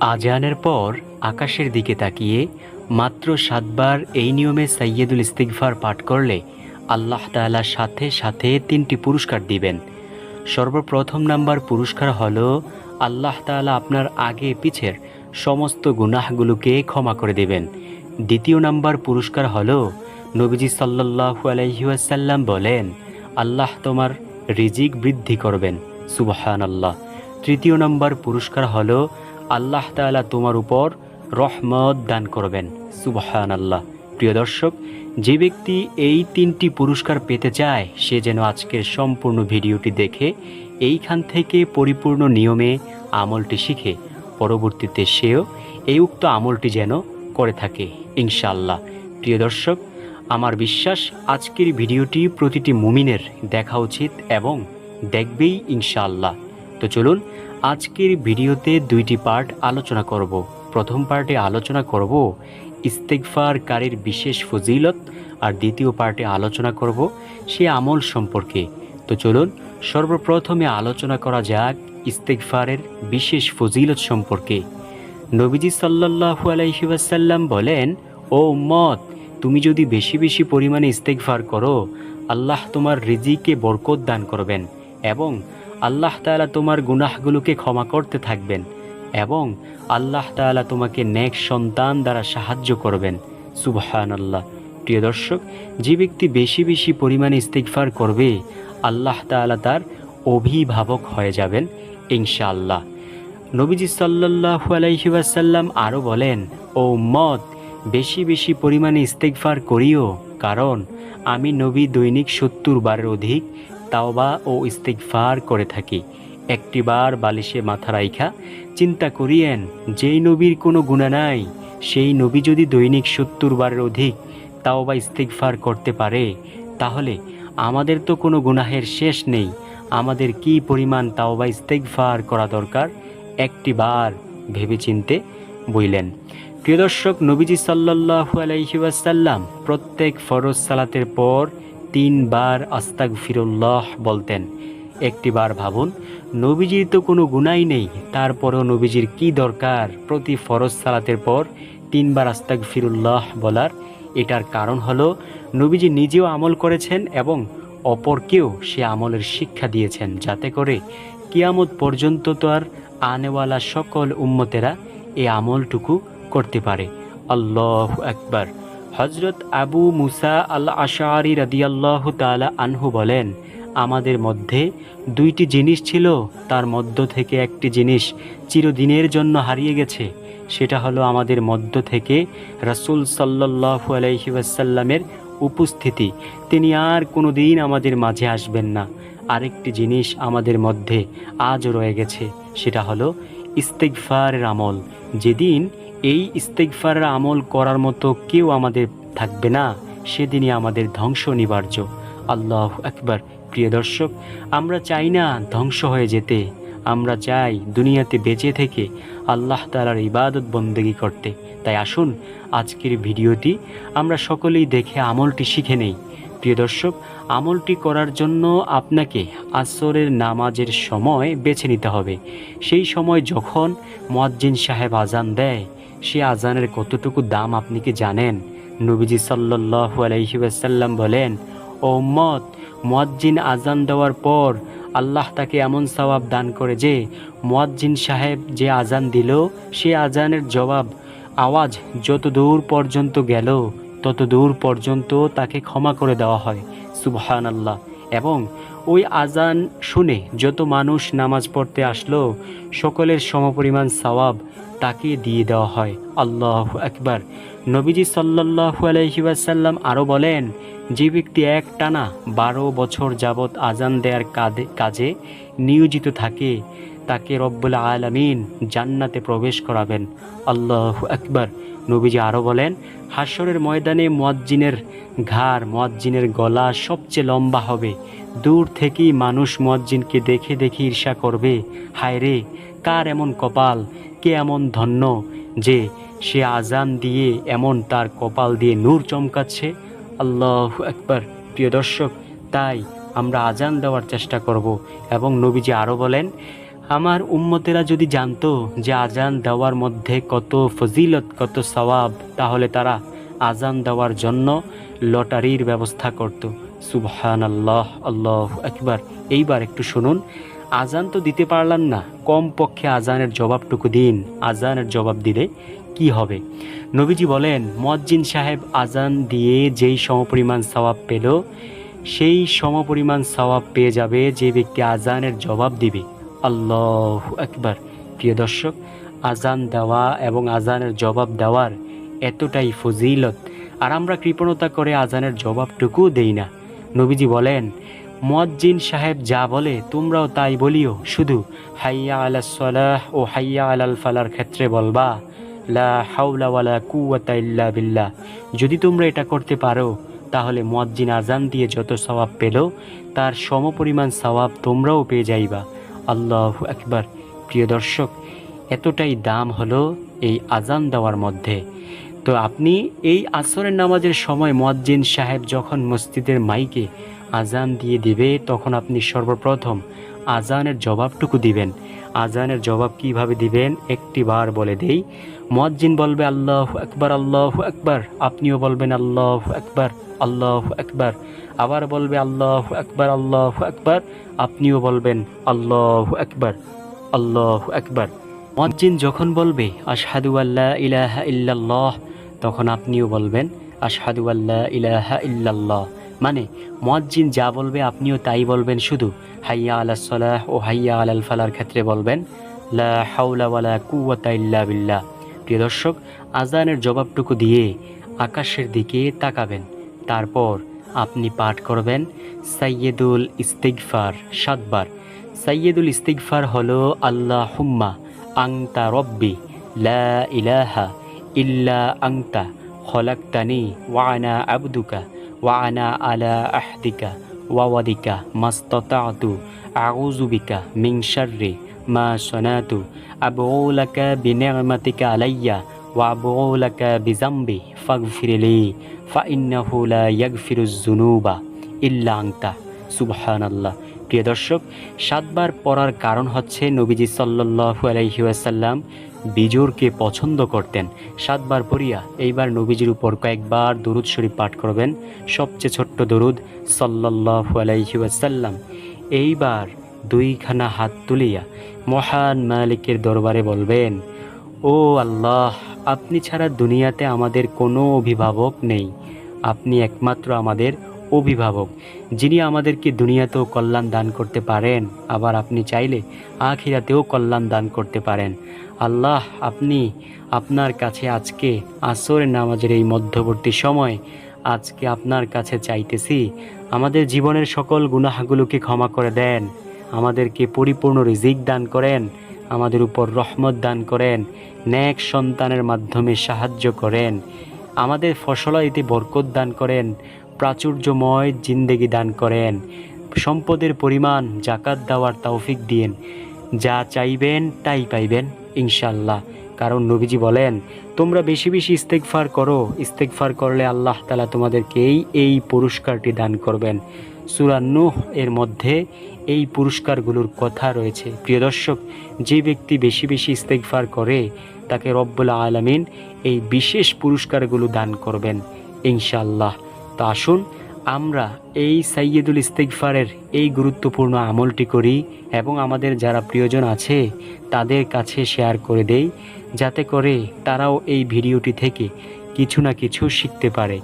আজানের পর আকাশের দিকে তাকিয়ে মাত্র সাতবার এই নিয়মে সৈয়দুল ইস্তিগফার পাঠ করলে আল্লাহ তাআলা সাথে সাথে তিনটি পুরস্কার দিবেন। সর্বপ্রথম নাম্বার পুরস্কার হল আল্লাহ তাআলা আপনার আগে পিছের সমস্ত গুনাহগুলোকে ক্ষমা করে দেবেন। দ্বিতীয় নাম্বার পুরস্কার হল নবীজি সাল্লাল্লাহু আলাইহি ওয়াসাল্লাম বলেন, আল্লাহ তোমার রিজিক বৃদ্ধি করবেন। সুবহান আল্লাহ তৃতীয় নম্বর পুরস্কার হলো আল্লাহ তাআলা তোমার উপর রহমত দান করবেন। সুবহান আল্লাহ প্রিয় দর্শক, যে ব্যক্তি এই তিনটি পুরস্কার পেতে চায়, সে যেন আজকের সম্পূর্ণ ভিডিওটি দেখে এইখান থেকে পরিপূর্ণ নিয়মে আমলটি শিখে, পরবর্তীতে সেও এই উক্ত আমলটি যেন করে থাকে, ইনশাআল্লাহ। প্রিয় দর্শক, আমার বিশ্বাস আজকের ভিডিওটি প্রতিটি মুমিনের দেখা উচিত এবং দেখবেই ইনশাআল্লাহ। তো চলুন আজকের ভিডিওতে দুইটি পার্ট আলোচনা করব। প্রথম পার্টে আলোচনা করব ইস্তেকফারকারীর বিশেষ ফজিলত আর দ্বিতীয় পার্টে আলোচনা করব সে আমল সম্পর্কে। তো চলুন, সর্বপ্রথমে আলোচনা করা যাক ইস্তেকফারের বিশেষ ফজিলত সম্পর্কে। নবীজি সাল্লাল্লাহু আলাইহি ওয়াসাল্লাম বলেন, ও মত তুমি যদি বেশি বেশি পরিমাণে ইস্তেকফার করো, আল্লাহ তোমার রিজিকে বরকত দান করবেন এবং আল্লাহ তাআলা তোমার গুনাহগুলোকে ক্ষমা করতে থাকবেন এবং আল্লাহ তাআলা তোমাকে নেক সন্তান দ্বারা সাহায্য করবেন। সুবহান আল্লাহ প্রিয় দর্শক, যে ব্যক্তি বেশি বেশি পরিমাণে ইস্তেকফার করবে, আল্লাহ তাআলা তার অভিভাবক হয়ে যাবেন, ইনশাআল্লাহ। নবীজি সাল্লাল্লাহু আলাইহি ওয়াসাল্লাম আরও বলেন, ও মত বেশি বেশি পরিমাণে ইস্তেকফার করিও, কারণ আমি নবী দৈনিক সত্তর বারের অধিক তাওবা ও ইস্তেকফার করে থাকি। একটিবার বালিশে মাথা রাইখা, চিন্তা করিয়েন, যেই নবীর কোনো গুণা নাই, সেই নবী যদি দৈনিক সত্তর বারের অধিক তাওবা ইস্তেকফার করতে পারে, তাহলে আমাদের তো কোনো গুনাহের শেষ নেই। আমাদের কি পরিমাণ তাওবা ইস্তেকফার করা দরকার? একটি বার ভেবেচিন্তে বইলেন। প্রিয় দর্শক, নবীজি সাল্লাল্লাহু আলাইহি ওয়াসাল্লাম প্রত্যেক ফরজ সালাতের পর তিনবার আস্তাক ফিরুল্লাহ বলতেন। একটিবার ভাবুন, নবীজির তো কোনো গুনাই নেই, তারপরেও নবীজির কি দরকার প্রতি ফরজ সালাতের পর তিনবার আস্তাক ফিরুল্লাহ বলার? এটার কারণ হলো, নবীজি নিজেও আমল করেছেন এবং অপরকেও সে আমলের শিক্ষা দিয়েছেন। যাতে করে কিয়ামত পর্যন্ত তো আর আনেওয়ালা সকল উম্মতেরা এই আমলটুকু করতে পারে। আল্লাহ একবার হজরত আবু মুসা আল আশারি রাদিয়াল্লাহ তালা আনহু বলেন, আমাদের মধ্যে দুইটি জিনিস ছিল, তার মধ্য থেকে একটি জিনিস চিরদিনের জন্য হারিয়ে গেছে। সেটা হলো আমাদের মধ্য থেকে রাসূল সাল্লাল্লাহু আলাইহি ওয়াসাল্লামের উপস্থিতি। তিনি আর কোনো দিন আমাদের মাঝে আসবেন না। আরেকটি জিনিস আমাদের মধ্যে আজও রয়ে গেছে, সেটা হলো ইস্তেকফারের আমল। যেদিন এই ইস্তেকফারের আমল করার মতো কেউ আমাদের থাকবে না। সেদিনই আমাদের ধ্বংস নিবার্য আল্লাহ একবার প্রিয় দর্শক, আমরা চাই না ধ্বংস হয়ে যেতে। আমরা চাই দুনিয়াতে বেঁচে থেকে আল্লাহ তালার ইবাদত বন্দেগী করতে। তাই আসুন, আজকের ভিডিওটি আমরা সকলেই দেখে আমলটি শিখে নেই। প্রিয় দর্শক, আমলটি করার জন্য আপনাকে আসরের নামাজের সময় বেছে নিতে হবে। সেই সময় যখন মুয়াজ্জিন সাহেব আজান দেয় সে আজানের কতটুকু দাম আপনি কি জানেন? নবীজি ওয়াসাল্লাম বলেন, ও মত আজান দেওয়ার পর আল্লাহ তাকে এমন সওয়াব দান করে যে, মুয়াজ্জিন সাহেব যে আজান দিল, সে আজানের জবাব, আওয়াজ যত দূর পর্যন্ত গেল, তত দূর পর্যন্ত তাকে ক্ষমা করে দেওয়া হয়। সুবহান আল্লাহ এবং ওই আজান শুনে যত মানুষ নামাজ পড়তে আসলো, সকলের সমপরিমাণ সওয়াব তাকে দিয়ে দেওয়া হয়। আল্লাহ একবার নবীজি সাল্লাল্লাহু আলাইহি ওয়াসাল্লাম আরও বলেন, যে ব্যক্তি এক টানা বারো বছর যাবৎ আজান দেয়ার কাজে নিয়োজিত থাকে, তাকে রব্বুল আলামিন জান্নাতে প্রবেশ করাবেন। আল্লাহ একবার নবীজি আরও বলেন হাসরের ময়দানে মুয়াজ্জিনের ঘাড়, মুয়াজ্জিনের গলা সবচেয়ে লম্বা হবে। দূর থেকেই মানুষ মুয়াজ্জিনকে দেখে দেখে ঈর্ষা করবে হায় রে কার এমন কপাল, কে এমন ধন্য যে সে আজান দিয়ে এমন তার কপাল দিয়ে নূর চমকাচ্ছে? আল্লাহ একবার প্রিয় দর্শক, তাই আমরা আজান দেওয়ার চেষ্টা করব এবং নবীজি আরও বলেন, আমার উম্মতেরা যদি জানতো যে আজান দেওয়ার মধ্যে কত ফজিলত, কত সওয়াব, তাহলে তারা আজান দেওয়ার জন্য লটারির ব্যবস্থা করত। সুবহান আল্লাহ আল্লাহ একবার এইবার একটু শুনুন। আজান তো দিতে পারলাম না। কম পক্ষে আজানের জবাবটুকু দিন। আজানের জবাব দিলে কি হবে? নবীজি বলেন মজ্জিন সাহেব আজান দিয়ে যেই সমপরিমাণ সওয়াব পেল, সেই সমপরিমাণ সওয়াব পেয়ে যাবে যে ব্যক্তি আজানের জবাব দিবে। আল্লাহ একবার প্রিয় দর্শক আজান দেওয়া এবং আজানের জবাব দেওয়ার এতটাই ফজিলত। আর আমরা কৃপণতা করে আজানের জবাবটুকু দেই না। নবীজি বলেন মজ্জিন সাহেব যা বলে তোমরাও তাই বলিও। শুধু, হাইয়া আলা সলাহ ও হাইয়া আলাল ফালার ক্ষেত্রে বলবা, লা হাওলা ওয়ালা কুওয়াতা ইল্লা বিল্লাহ। যদি তোমরা এটা করতে পারো, তাহলে মজ্জিন আজান দিয়ে যত সওয়াব পেল, তার সমপরিমাণ সওয়াব তোমরাও পেয়ে যাইবা। আল্লাহ একবার প্রিয় দর্শক, এতটাই দাম হলো এই আজান দেওয়ার মধ্যে। তো আপনি এই আসরের নামাজের সময় মজ্জিন সাহেব যখন মসজিদের মাইকে আজান দিয়ে দিবে, তখন আপনি সর্বপ্রথম আজানের জবাবটুকু দিবেন। আজানের জবাব কীভাবে দিবেন একটি বার বলে দেই। মজ্জিন বলবে, আল্লাহ একবার আল্লাহ একবার আপনিও বলবেন, আল্লাহ একবার আল্লাহ একবার আবার বলবে, আল্লাহ একবার আল্লাহ একবার আপনিও বলবেন, আল্লাহ একবার আল্লাহ একবার মজ্জিন যখন বলবে, আশহাদু আল্লাহ ইলাহা ইল্লাল্লাহ তখন আপনিও বলবেন, আশহাদু আল্লাহ ইলাহা ইল্লাল্লাহ। মানে মজ্জিন যা বলবে আপনিও তাই বলবেন শুধু। হাইয়া আলা সলাহ ও হাইয়া আলাল ফালার ক্ষেত্রে বলবেন, লা হাওলা ওয়ালা কুওয়াতা ইল্লা বিল্লাহ। প্রিয় দর্শক আজানের জবাবটুকু দিয়ে আকাশের দিকে তাকাবেন। তারপর আপনি পাঠ করবেন সাইয়েদুল ইস্তিগফার সাতবার। সাইয়েদুল ইস্তিগফার হলো আল্লাহ হুম্মা আংতা রব্বি লা ইলাহা ইল্লা আংতা খলাক্তানি ওয়ানা আবদুকা ওয়ানা আলা আহদিকা ওয়াওয়াদিকা মাস্ততাতু, আউযু বিকা মিন শাররি মা সনাতু আবউ লাকা বিনি'মাতিকা আলাইয়া, ওয়া আবউ লাকা বিজামবি ফাগফিরলি ফাইন্নাহু লা ইয়াগফিরুজ যুনুবা ইল্লা আনতা। সুবহানাল্লাহ। প্রিয় দর্শক, সাতবার পড়ার কারণ হচ্ছে নবীজি সাল্লাল্লাহু আলাইহি ওয়াসাল্লাম বিজোরকে পছন্দ করতেন। সাতবার পড়িয়া এইবার নবীজির উপর কয়েকবার দরুদ শরীফ পাঠ করবেন। সবচেয়ে ছোট্ট দরুদ সাল্লাল্লাহু আলাইহি ওয়াসাল্লাম। এইবার দুইখানা হাত তুলিয়া মহান মালিকের দরবারে বলবেন, ও আল্লাহ, আপনি ছাড়া দুনিয়াতে আমাদের কোনো অভিভাবক নেই। আপনি একমাত্র আমাদের অভিভাবক, যিনি আমাদেরকে দুনিয়াতেও কল্যাণ দান করতে পারেন, আবার আপনি চাইলে আখিরাতেও কল্যাণ দান করতে পারেন। আল্লাহ, আপনি আপনার কাছে আজকে আসরের নামাজের এই মধ্যবর্তী সময় আজকে আপনার কাছে চাইতেছি, আমাদের জীবনের সকল গুনাহগুলোকে ক্ষমা করে দেন, আমাদেরকে পরিপূর্ণ রিজিক দান করেন, আমাদের উপর রহমত দান করেন ন্যাক সন্তানের মাধ্যমে সাহায্য করেন, আমাদের ফসলাইতে বরকত দান করেন প্রাচুর্যময় জিন্দেগি দান করেন। সম্পদের পরিমাণ, জাকাত দেওয়ার তৌফিক দিয়েন। যা চাইবেন, তাই পাইবেন ইনশাল্লাহ কারণ নবীজি বলেন, তোমরা বেশি বেশি ইস্তেকফার করো। ইস্তেকফার করলে আল্লাহ তালা তোমাদেরকেই এই পুরস্কারটি দান করবেন। সুরান্নুহ এর মধ্যে এই পুরস্কারগুলোর কথা রয়েছে। প্রিয় দর্শক, যে ব্যক্তি বেশি বেশি ইস্তেকফার করে, তাকে রব্বুল আলমিন এই বিশেষ পুরস্কারগুলো দান করবেন ইনশাল্লাহ তো আসুন, আমরা এই সাইয়েদুল ইস্তেকফারের এই গুরুত্বপূর্ণ আমলটি করি এবং আমাদের যারা প্রিয়জন আছে, তাদের কাছে শেয়ার করে দেই, যাতে করে তারাও এই ভিডিওটি থেকে কিছু না কিছু শিখতে পারে।